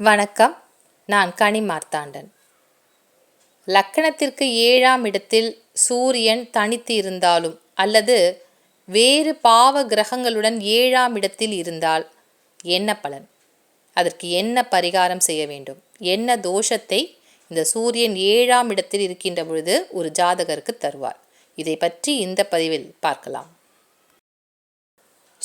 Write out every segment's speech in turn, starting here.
வணக்கம். நான் கனி மார்த்தாண்டன். லக்கணத்திற்கு ஏழாம் இடத்தில் சூரியன் தனித்து இருந்தாலும் அல்லது வேறு பாவ கிரகங்களுடன் ஏழாம் இடத்தில் இருந்தால் என்ன பலன்? அதற்கு என்ன பரிகாரம் செய்ய வேண்டும்? என்ன தோஷத்தை இந்த சூரியன் ஏழாம் இடத்தில் இருக்கின்ற பொழுது ஒரு ஜாதகருக்கு தருவார்? இதை பற்றி இந்த பதிவில் பார்க்கலாம்.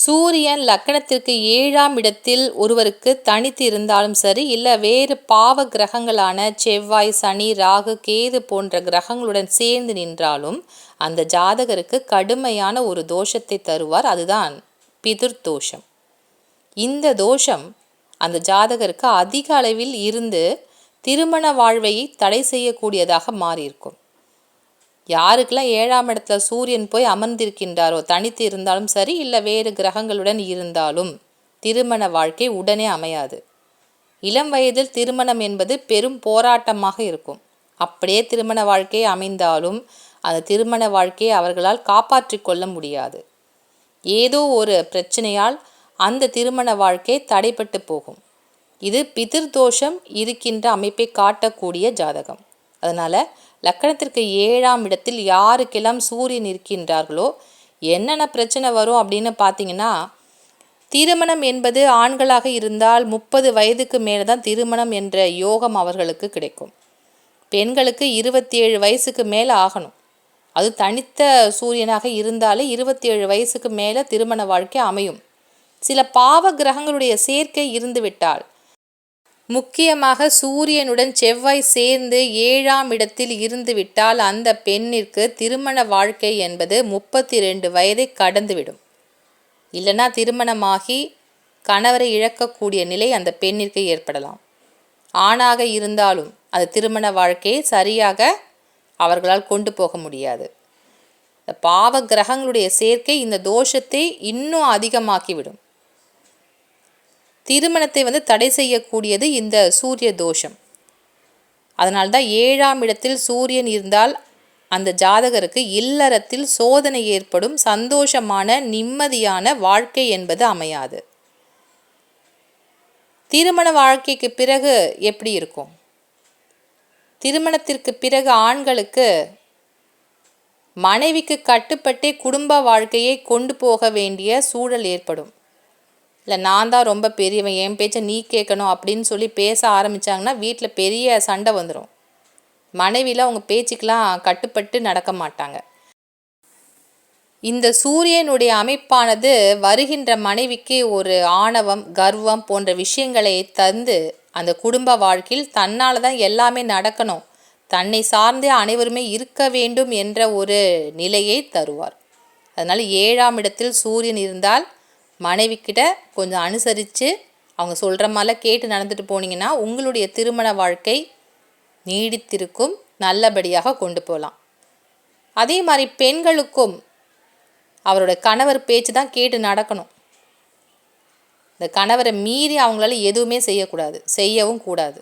சூரியன் லக்கணத்திற்கு ஏழாம் இடத்தில் ஒருவருக்கு தனித்து இருந்தாலும் சரி இல்லை வேறு பாவ கிரகங்களான செவ்வாய் சனி ராகு கேது போன்ற கிரகங்களுடன் சேர்ந்து நின்றாலும் அந்த ஜாதகருக்கு கடுமையான ஒரு தோஷத்தை தருவார். அதுதான் பிதுர் தோஷம். இந்த தோஷம் அந்த ஜாதகருக்கு அதிக அளவில் இருந்து திருமண வாழ்வையை தடை செய்யக்கூடியதாக மாறியிருக்கும். யாருக்கெல்லாம் ஏழாம் இடத்துல சூரியன் போய் அமர்ந்திருக்கின்றாரோ தனித்து இருந்தாலும் சரி இல்லை வேறு கிரகங்களுடன் இருந்தாலும் திருமண வாழ்க்கை உடனே அமையாது. இளம் வயதில் திருமணம் என்பது பெரும் போராட்டமாக இருக்கும். அப்படியே திருமண வாழ்க்கை அமைந்தாலும் அந்த திருமண வாழ்க்கையை அவர்களால் காப்பாற்றி கொள்ள முடியாது. ஏதோ ஒரு பிரச்சனையால் அந்த திருமண வாழ்க்கை தடைப்பட்டு போகும். இது பிதிர்தோஷம் இருக்கின்ற அமைப்பை காட்டக்கூடிய ஜாதகம். அதனால் லக்கணத்திற்கு ஏழாம் இடத்தில் யாருக்கெல்லாம் சூரியன் இருக்கின்றார்களோ என்னென்ன பிரச்சனை வரும் அப்படின்னு பார்த்தீங்கன்னா திருமணம் என்பது ஆண்களாக இருந்தால் முப்பது வயதுக்கு மேலே தான் திருமணம் என்ற யோகம் அவர்களுக்கு கிடைக்கும். பெண்களுக்கு இருபத்தி ஏழு வயசுக்கு மேலே ஆகணும். அது தனித்த சூரியனாக இருந்தாலே இருபத்தி ஏழு வயசுக்கு மேலே திருமண வாழ்க்கை அமையும். சில பாவ கிரகங்களுடைய சேர்க்கை இருந்துவிட்டால் முக்கியமாக சூரியனுடன் செவ்வாய் சேர்ந்து ஏழாம் இடத்தில் இருந்துவிட்டால் அந்த பெண்ணிற்கு திருமண வாழ்க்கை என்பது முப்பத்தி ரெண்டு வயதை கடந்துவிடும். இல்லைனா திருமணமாகி கணவரை இழக்கக்கூடிய நிலை அந்த பெண்ணிற்கு ஏற்படலாம். ஆணாக இருந்தாலும் அது திருமண வாழ்க்கையை சரியாக அவர்களால் கொண்டு போக முடியாது. பாவ கிரகங்களுடைய சேர்க்கை இந்த தோஷத்தை இன்னும் அதிகமாக்கிவிடும். திருமணத்தை வந்து தடை செய்யக்கூடியது இந்த சூரிய தோஷம். அதனால்தான் ஏழாம் இடத்தில் சூரியன் இருந்தால் அந்த ஜாதகருக்கு இல்லறத்தில் சோதனை ஏற்படும் சந்தோஷமான நிம்மதியான வாழ்க்கை என்பது அமையாது. திருமண வாழ்க்கைக்கு பிறகு எப்படி இருக்கும்? திருமணத்திற்கு பிறகு ஆண்களுக்கு மனைவிக்கு கட்டுப்பட்டே குடும்ப வாழ்க்கையை கொண்டு போக வேண்டிய சூழல் ஏற்படும். இல்லை நான் தான் ரொம்ப பெரியவன் என் பேச்சை நீ கேட்கணும் அப்படின்னு சொல்லி பேச ஆரம்பித்தாங்கன்னா வீட்டில் பெரிய சண்டை வந்துடும் மனைவியில் அவங்க பேச்சுக்கெலாம் கட்டுப்பட்டு நடக்க மாட்டாங்க. இந்த சூரியனுடைய அமைப்பானது வருகின்ற மனைவிக்கு ஒரு ஆணவம் கர்வம் போன்ற விஷயங்களை தந்து அந்த குடும்ப வாழ்க்கையில் தன்னால் தான் எல்லாமே நடக்கணும். தன்னை சார்ந்தே அனைவருமே இருக்க வேண்டும் என்ற ஒரு நிலையை தருவார். அதனால் ஏழாம் இடத்தில் சூரியன் இருந்தால் மனைவிக்கிட்ட கொஞ்சம் அனுசரித்து அவங்க சொல்கிற மாதிரிலாம் கேட்டு நடந்துட்டு போனீங்கன்னா உங்களுடைய திருமண வாழ்க்கை நீடித்திருக்கும் நல்லபடியாக கொண்டு போகலாம். அதே மாதிரி பெண்களுக்கும் அவரோட கணவர் பேச்சு தான் கேட்டு நடக்கணும். இந்த கணவரை மீறி அவங்களால எதுவுமே செய்யக்கூடாது செய்யவும் கூடாது.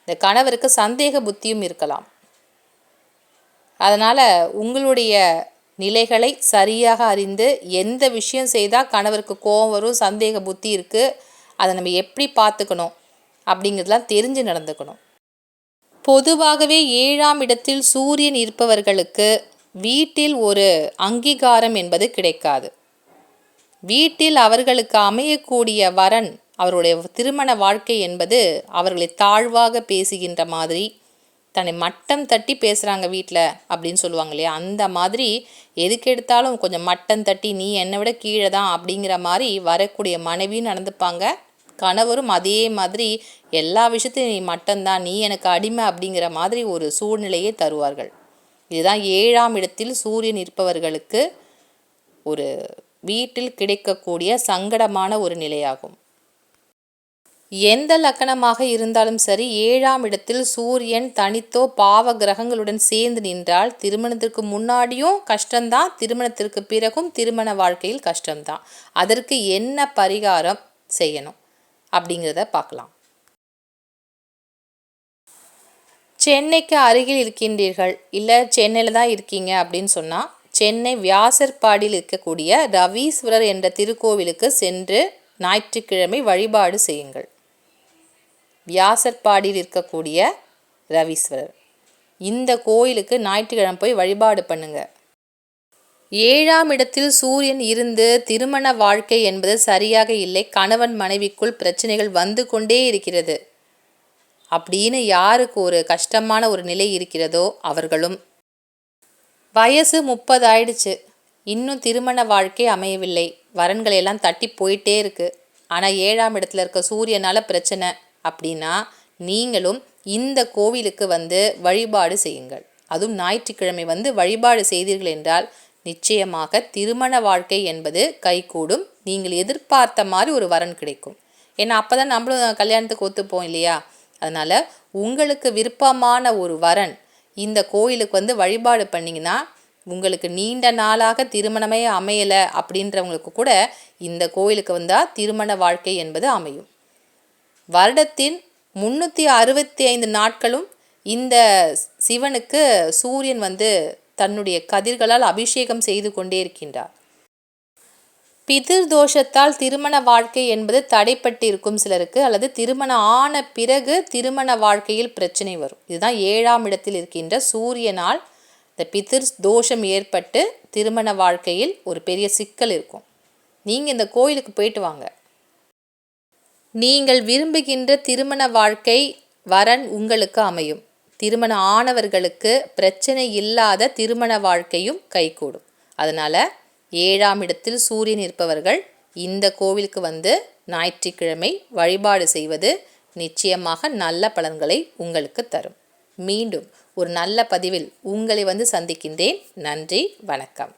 இந்த கணவருக்கு சந்தேக புத்தியும் இருக்கலாம். அதனால் உங்களுடைய நிலைகளை சரியாக அறிந்து எந்த விஷயம் செய்தால் கணவருக்கு கோபம் வரும் சந்தேக புத்தி இருக்குது அதை நம்ம எப்படி பார்த்துக்கணும் அப்படிங்கிறதுலாம் தெரிஞ்சு நடந்துக்கணும். பொதுவாகவே ஏழாம் இடத்தில் சூரியன் இருப்பவர்களுக்கு வீட்டில் ஒரு அங்கீகாரம் என்பது கிடைக்காது. வீட்டில் அவர்களுக்கு அமையக்கூடிய வரன் அவருடைய திருமண வாழ்க்கை என்பது அவர்களை தாழ்வாக பேசுகின்ற மாதிரி தன்னை மட்டம் தட்டி பேசுகிறாங்க வீட்டில் அப்படின்னு சொல்லுவாங்க இல்லையா? அந்த மாதிரி எதுக்கு எடுத்தாலும் கொஞ்சம் மட்டம் தட்டி நீ என்னை விட கீழே தான் அப்படிங்கிற மாதிரி வரக்கூடிய மனைவியும் நடந்துப்பாங்க. கணவரும் அதே மாதிரி எல்லா விஷயத்தையும் நீ மட்டம்தான் நீ எனக்கு அடிமை அப்படிங்கிற மாதிரி ஒரு சூழ்நிலையை தருவார்கள். இதுதான் ஏழாம் இடத்தில் சூரியன் இருப்பவர்களுக்கு ஒரு வீட்டில் கிடைக்கக்கூடிய சங்கடமான ஒரு நிலையாகும். எந்த லக்கணமாக இருந்தாலும் சரி ஏழாம் இடத்தில் சூரியன் தனித்தோ பாவ கிரகங்களுடன் சேர்ந்து நின்றால் திருமணத்திற்கு முன்னாடியும் கஷ்டம்தான் திருமணத்திற்கு பிறகும் திருமண வாழ்க்கையில் கஷ்டம்தான். அதற்கு என்ன பரிகாரம் செய்யணும் அப்படிங்கிறத பார்க்கலாம். சென்னைக்கு அருகில் இருக்கின்றீர்கள் இல்லை சென்னையில் தான் இருக்கீங்க அப்படின்னு சொன்னால் சென்னை வியாசர்பாடியில் இருக்கக்கூடிய ரவீஸ்வரர் என்ற திருக்கோவிலுக்கு சென்று ஞாயிற்றுக்கிழமை வழிபாடு செய்யுங்கள். வியாசர்பாடியில் இருக்கக்கூடிய ரவீஸ்வரர். இந்த கோயிலுக்கு ஞாயிற்றுக்கிழமை போய் வழிபாடு பண்ணுங்க. ஏழாம் இடத்தில் சூரியன் இருந்து திருமண வாழ்க்கை என்பது சரியாக இல்லை. கணவன் மனைவிக்குள் பிரச்சனைகள் வந்து கொண்டே இருக்கிறது. அப்படின்னு யாருக்கு ஒரு கஷ்டமான ஒரு நிலை இருக்கிறதோ அவர்களும். வயசு முப்பது ஆயிடுச்சு. இன்னும் திருமண வாழ்க்கை அமையவில்லை. வரன்களை எல்லாம் தட்டி போயிட்டே இருக்கு. ஆனால் ஏழாம் இடத்துல இருக்க சூரியனால் பிரச்சனை. அப்படின்னா நீங்களும் இந்த கோவிலுக்கு வந்து வழிபாடு செய்யுங்கள். அதுவும் ஞாயிற்றுக்கிழமை வந்து வழிபாடு செய்தீர்கள் என்றால் நிச்சயமாக திருமண வாழ்க்கை என்பது கைகூடும். நீங்கள் எதிர்பார்த்த மாதிரி ஒரு வரன் கிடைக்கும். ஏன்னா அப்போ தான் நம்மளும் கல்யாணத்துக்கு ஒத்துப்போம் இல்லையா? அதனால் உங்களுக்கு விருப்பமான ஒரு வரன் இந்த கோயிலுக்கு வந்து வழிபாடு பண்ணிங்கன்னா உங்களுக்கு நீண்ட நாளாக திருமணமே அமையலை அப்படின்றவங்களுக்கு கூட இந்த கோயிலுக்கு வந்தால் திருமண வாழ்க்கை என்பது அமையும். வருடத்தின் முந்நூற்றி அறுபத்தி ஐந்து நாட்களும் இந்த சிவனுக்கு சூரியன் வந்து தன்னுடைய கதிர்களால் அபிஷேகம் செய்து கொண்டே இருக்கின்றார். பிதிர் தோஷத்தால் திருமண வாழ்க்கை என்பது தடைப்பட்டு இருக்கும் சிலருக்கு அல்லது திருமணம் ஆன பிறகு திருமண வாழ்க்கையில் பிரச்சனை வரும். இதுதான் ஏழாம் இடத்தில் இருக்கின்ற சூரியனால் இந்த பிதிர் தோஷம் ஏற்பட்டு திருமண வாழ்க்கையில் ஒரு பெரிய சிக்கல் இருக்கும். நீங்கள் இந்த கோயிலுக்கு போயிட்டு வாங்க. நீங்கள் விரும்புகின்ற திருமண வாழ்க்கை வரன் உங்களுக்கு அமையும். திருமண ஆனவர்களுக்கு பிரச்சனை இல்லாத திருமண வாழ்க்கையும் கைகூடும். அதனால் ஏழாம் இடத்தில் சூரியன் இருப்பவர்கள் இந்த கோவிலுக்கு வந்து ஞாயிற்றுக்கிழமை வழிபாடு செய்வது நிச்சயமாக நல்ல பலன்களை உங்களுக்கு தரும். மீண்டும் ஒரு நல்ல பதிவில் உங்களை வந்து சந்திக்கின்றேன். நன்றி வணக்கம்.